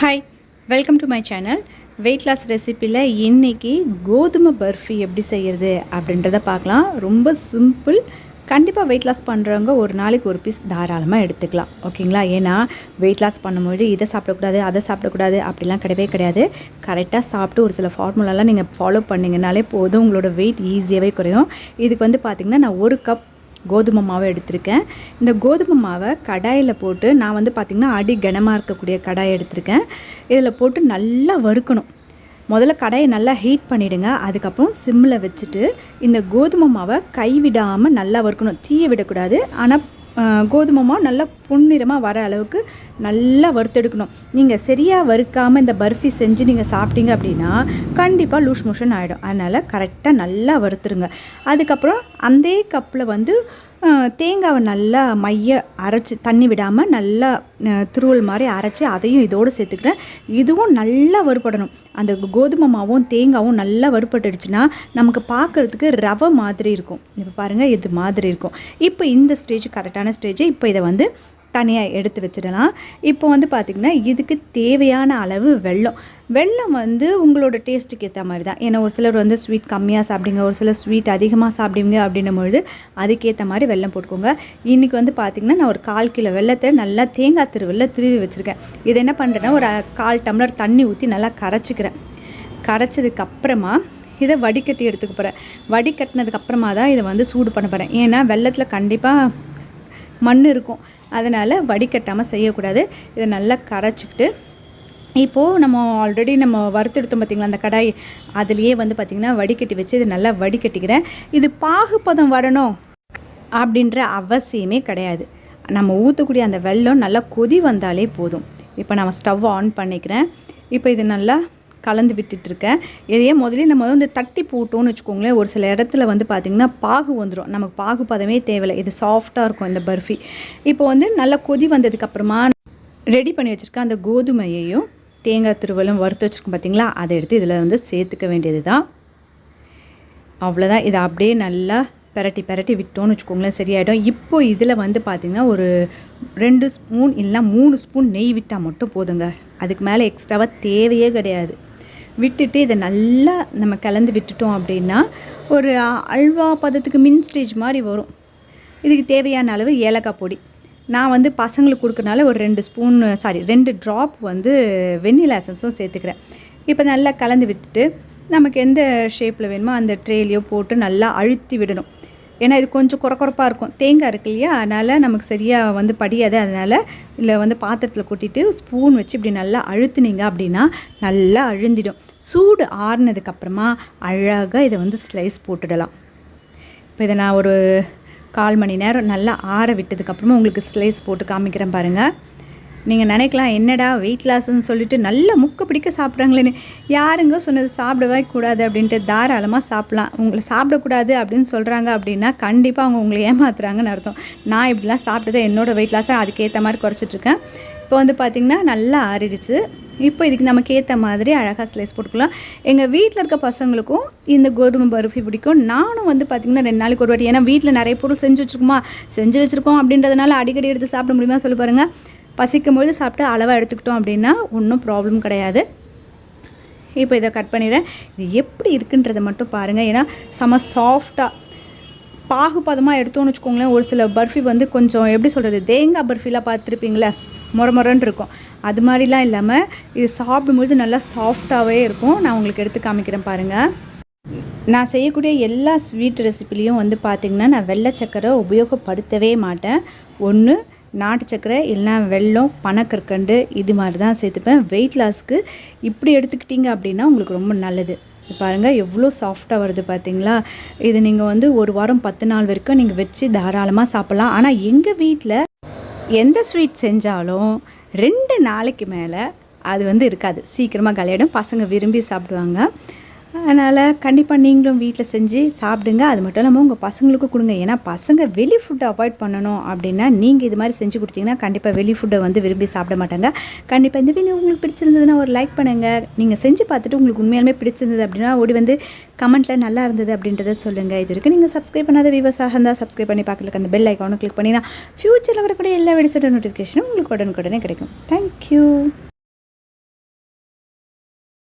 Hi welcome to my channel weight loss ரெசிப்பியில் இன்றைக்கி கோதுமை பர்ஃபி எப்படி செய்கிறது அப்படின்றத பார்க்கலாம். ரொம்ப சிம்பிள் கண்டிப்பாக வெயிட் லாஸ் பண்ணுறவங்க ஒரு நாளைக்கு ஒரு பீஸ் தாராளமாக எடுத்துக்கலாம். ஓகேங்களா ஏன்னா வெயிட் லாஸ் பண்ணும்போது இதை சாப்பிடக்கூடாது அதை சாப்பிடக்கூடாது அப்படிலாம் கிடையவே கிடையாது. கரெக்டாக சாப்பிட்டு ஒரு சில ஃபார்முலாலாம் நீங்கள் ஃபாலோ பண்ணிங்கனாலே போதும். உங்களோட வெயிட் ஈஸியாகவே குறையும். இதுக்கு வந்து பார்த்திங்கன்னா நான் ஒரு கப் கோதுமை மாவை எடுத்திருக்கேன். இந்த கோதுமை மாவை கடாயில் போட்டு நான் வந்து பார்த்திங்கன்னா அடி கனமாக இருக்கக்கூடிய கடாயை எடுத்திருக்கேன். இதில் போட்டு நல்லா வறுக்கணும். முதல்ல கடாயை நல்லா ஹீட் பண்ணிவிடுங்க அதுக்கப்புறம் சிம்மில் வச்சுட்டு இந்த கோதுமை மாவை கைவிடாமல் நல்லா வறுக்கணும். தீய விடக்கூடாது. ஆனால் கோதுமை மாவு நல்லா பொன்னிறமாக வர அளவுக்கு நல்லா வறுத்தெடுக்கணும். நீங்கள் சரியாக வறுக்காமல் இந்த பர்ஃபி செஞ்சு நீங்கள் சாப்பிட்டீங்க அப்படின்னா கண்டிப்பாக லூஸ் மோஷன் ஆகிடும் அதனால் கரெக்டாக நல்லா வறுத்துருங்க. அதுக்கப்புறம் அந்த கப்பில் வந்து தேங்காவை நல்லா மைய அரைச்சி தண்ணி விடாமல் நல்லா துருவல் மாதிரி அரைச்சி அதையும் இதோடு சேர்த்துக்கிறேன். இதுவும் நல்லா வறுபடணும். அந்த கோதுமை மாவும் தேங்காவும் நல்லா வறுபட்டுடுச்சுன்னா நமக்கு பார்க்குறதுக்கு ரவை மாதிரி இருக்கும். இப்போ பாருங்கள் இது மாதிரி இருக்கும். இப்போ இந்த ஸ்டேஜ் கரெக்டான ஸ்டேஜ் இப்போ இதை வந்து தனியாக எடுத்து வச்சிடலாம். இப்போ வந்து பார்த்திங்கன்னா இதுக்கு தேவையான அளவு வெல்லம். வெல்லம் வந்து உங்களோட டேஸ்ட்டுக்கு ஏற்ற மாதிரி தான். ஏன்னா ஒரு சிலர் வந்து ஸ்வீட் கம்மியாக சாப்பிடுங்க ஒரு சிலர் ஸ்வீட் அதிகமாக சாப்பிடுவீங்க அப்படின்னும் பொழுது அதுக்கேற்ற மாதிரி வெல்லம் போட்டுக்கோங்க. இன்றைக்கி வந்து பார்த்திங்கன்னா நான் ஒரு கால் கிலோ வெள்ளத்தை நல்லா தேங்காய் திருவெல்ல திருவி வச்சுருக்கேன். இதை என்ன பண்ணுறேன்னா ஒரு கால் டம்ளர் தண்ணி ஊற்றி நல்லா கரைச்சிக்கிறேன். கரைச்சதுக்கப்புறமா இதை வடிகட்டி எடுத்துக்க போகிறேன் வடிகட்டினதுக்கப்புறமா தான் இதை வந்து சூடு பண்ண போகிறேன் ஏன்னா வெள்ளத்தில் கண்டிப்பாக மண் இருக்கும். அதனால் வடிகட்டாமல் செய்யக்கூடாது. இதை நல்லா கரைச்சிக்கிட்டு இப்போது நம்ம ஆல்ரெடி நம்ம வறுத்தெடுத்தோம் பார்த்திங்களா அந்த கடாய் அதுலேயே வந்து பார்த்திங்கன்னா வடிகட்டி வச்சு இதை நல்லா வடிகட்டிக்கிறேன். இது பாகுப்பதம் வரணும் அப்படின்ற அவசியமே கிடையாது. நம்ம ஊற்றக்கூடிய அந்த வெள்ளம் நல்லா கொதி வந்தாலே போதும். இப்போ நம்ம ஸ்டவ் ஆன் பண்ணிக்கிறேன். இப்போ இது நல்லா கலந்து விட்டுட்ருக்கேன். இதையே முதலே நம்ம வந்து தட்டி போட்டோம்னு வச்சுக்கோங்களேன். ஒரு சில இடத்துல வந்து பார்த்திங்கன்னா பாகு வந்துடும் நமக்கு பாகு பதமே தேவையில்லை. இது சாஃப்டாக இருக்கும் இந்த பர்ஃபி. இப்போ வந்து நல்லா கொதி வந்ததுக்கப்புறமா ரெடி பண்ணி வச்சுருக்கேன் அந்த கோதுமையையும் தேங்காய் திருவலும் வறுத்து வச்சுருக்கோம் பார்த்திங்களா அதை எடுத்து இதில் வந்து சேர்த்துக்க வேண்டியது தான் அவ்வளோதான் இதை அப்படியே நல்லா பெரட்டி பெரட்டி விட்டோம்னு வச்சுக்கோங்களேன். சரியாயிடும். இப்போ இதில் வந்து பார்த்திங்கன்னா ஒரு ரெண்டு ஸ்பூன் இல்லைனா மூணு ஸ்பூன் நெய் விட்டால் மட்டும் போதுங்க. அதுக்கு மேலே எக்ஸ்ட்ராவாக தேவையே கிடையாது. விட்டுட்டு இதை நல்லா நம்ம கலந்து விட்டுட்டோம் அப்படின்னா ஒரு அல்வா பதத்துக்கு மின் ஸ்டேஜ் மாதிரி வரும். இதுக்கு தேவையான அளவு ஏலக்காய் பொடி. நான் வந்து பசங்களுக்கு கொடுக்கறனால ஒரு ரெண்டு ஸ்பூன் சாரி ரெண்டு ட்ராப் வந்து வெண்ணிலா எசன்ஸும் சேர்த்துக்கிறேன். இப்போ நல்லா கலந்து விட்டுட்டு நமக்கு எந்த ஷேப்பில் வேணுமோ அந்த ட்ரேலையோ போட்டு நல்லா அழுத்தி விடணும். ஏன்னா இது கொஞ்சம் குறக்குறப்பாக இருக்கும். தேங்காய் இருக்கு இல்லையா? அதனால் நமக்கு சரியாக வந்து படியாது. அதனால் இல்லை வந்து பாத்திரத்தில் கொட்டிட்டு ஸ்பூன் வச்சு இப்படி நல்லா அழுத்துனீங்க அப்படின்னா நல்லா அழுந்திடும். சூடு ஆறுனதுக்கப்புறமா அழகாக இதை வந்து ஸ்லைஸ் போட்டுடலாம். இப்போ இதை நான் ஒரு கால் மணி நேரம் நல்லா ஆற விட்டதுக்கப்புறமா உங்களுக்கு ஸ்லைஸ் போட்டு காமிக்கிறேன் பாருங்கள் நீங்கள் நினைக்கலாம் என்னடா வெயிட் லாஸ்ன்னு சொல்லிட்டு நல்ல முக்க பிடிக்க சாப்பிட்றாங்களேன்னு. யாருங்க சொன்னது? சாப்பிடவே கூடாது அப்படின்ட்டு தாராளமாக சாப்பிட்லாம். உங்களை சாப்பிடக்கூடாது அப்படின்னு சொல்கிறாங்க அப்படின்னா கண்டிப்பாக அவங்க உங்களை ஏமாத்துறாங்கன்னு அர்த்தம். நான் இப்படிலாம் சாப்பிட்டதை என்னோடய வெயிட் லாஸை அதுக்கேற்ற மாதிரி குறைச்சிட்ருக்கேன். இப்போ வந்து பார்த்திங்கன்னா நல்லா ஆறிடுச்சு. இப்போ இதுக்கு நமக்கு ஏற்ற மாதிரி அழகாக ஸ்லைஸ் போட்டுக்கலாம். எங்கள் வீட்டில் இருக்க பசங்களுக்கும் இந்த கோதுமை பருஃபி பிடிக்கும். நானும் வந்து பார்த்திங்கன்னா ரெண்டு நாளைக்கு ஒரு வாட்டி ஏன்னா வீட்டில் நிறைய பொருள் செஞ்சு வச்சுருக்குமா? செஞ்சு வச்சுருக்கோம் அப்படின்றதுனால அடிக்கடி எடுத்து சாப்பிட முடியுமா? சொல்லி பாருங்கள் பசிக்கும் பொழுது சாப்பிட்டு அளவாக எடுத்துக்கிட்டோம் அப்படின்னா ஒன்றும் ப்ராப்ளம் கிடையாது. இப்போ இதை கட் பண்ணிடுறேன். இது எப்படி இருக்குன்றதை மட்டும் பாருங்கள் ஏன்னா செம சாஃப்டாக பாகுபதமாக எடுத்தோன்னு வச்சுக்கோங்களேன் ஒரு சில பர்ஃபி வந்து கொஞ்சம் எப்படி சொல்கிறது தேங்காய் பர்ஃபிலாம் பார்த்துருப்பீங்களே முறமுறன்னு இருக்கும். அது மாதிரிலாம் இல்லாமல் இது சாப்பிடும்போது நல்லா சாஃப்டாகவே இருக்கும். நான் உங்களுக்கு எடுத்து காமிக்கிறேன் பாருங்கள் நான் செய்யக்கூடிய எல்லா ஸ்வீட் ரெசிப்பிலையும் வந்து பார்த்திங்கன்னா நான் வெள்ளை சக்கரை உபயோகப்படுத்தவே மாட்டேன். ஒன்று நாட்டு சக்கரை இல்லைனா வெள்ளம் பனக்கற்கண்டு இது மாதிரி தான் சேர்த்துப்பேன். வெயிட் லாஸ்க்கு இப்படி எடுத்துக்கிட்டிங்க அப்படின்னா உங்களுக்கு ரொம்ப நல்லது. பாருங்கள் எவ்வளோ சாஃப்டாக வருது பார்த்தீங்களா? இது நீங்கள் வந்து ஒரு வாரம் பத்து நாள் வரைக்கும் நீங்கள் வச்சு தாராளமாக சாப்பிட்லாம். ஆனால் எங்கள் வீட்டில் எந்த ஸ்வீட் செஞ்சாலும் ரெண்டு நாளைக்கு மேலே அது வந்து இருக்காது. சீக்கிரமாக கலையிடும் பசங்க விரும்பி சாப்பிடுவாங்க. அதனால் கண்டிப்பாக நீங்களும் வீட்டில் செஞ்சு சாப்பிடுங்க. அது மட்டும் இல்லாமல் உங்கள் பசங்களுக்கும் கொடுங்க. ஏன்னா பசங்க வெளி ஃபுட்டை அவாய்ட் பண்ணணும் அப்படின்னா நீங்கள் இது மாதிரி செஞ்சு கொடுத்தீங்கன்னா கண்டிப்பாக வெளி ஃபுட்டை வந்து விரும்பி சாப்பிட மாட்டாங்க. கண்டிப்பாக இந்த வீடியோ உங்களுக்கு பிடிச்சிருந்ததுன்னா ஒரு லைக் பண்ணுங்கள் நீங்கள் செஞ்சு பார்த்துட்டு உங்களுக்கு உண்மையாலுமே பிடிச்சிருந்தது அப்படின்னா ஓடி வந்து கமெண்ட்டில் நல்லா இருந்தது அப்படின்றத சொல்லுங்கள் இது வரைக்கும் நீங்கள் சப்ஸ்கிரைப் பண்ணாத விவசாக இருந்தால் சப்ஸ்கிரைப் பண்ணி பார்க்கலுக்கு அந்த பெல் ஐக்கானும் கிளிக் பண்ணினா ஃப்யூச்சரில் வரக்கூடிய எல்லா வெடிசட்ட நோட்டிஃபிகேஷனும் உங்களுக்கு உடனுக்குடனே கிடைக்கும். தேங்க்யூ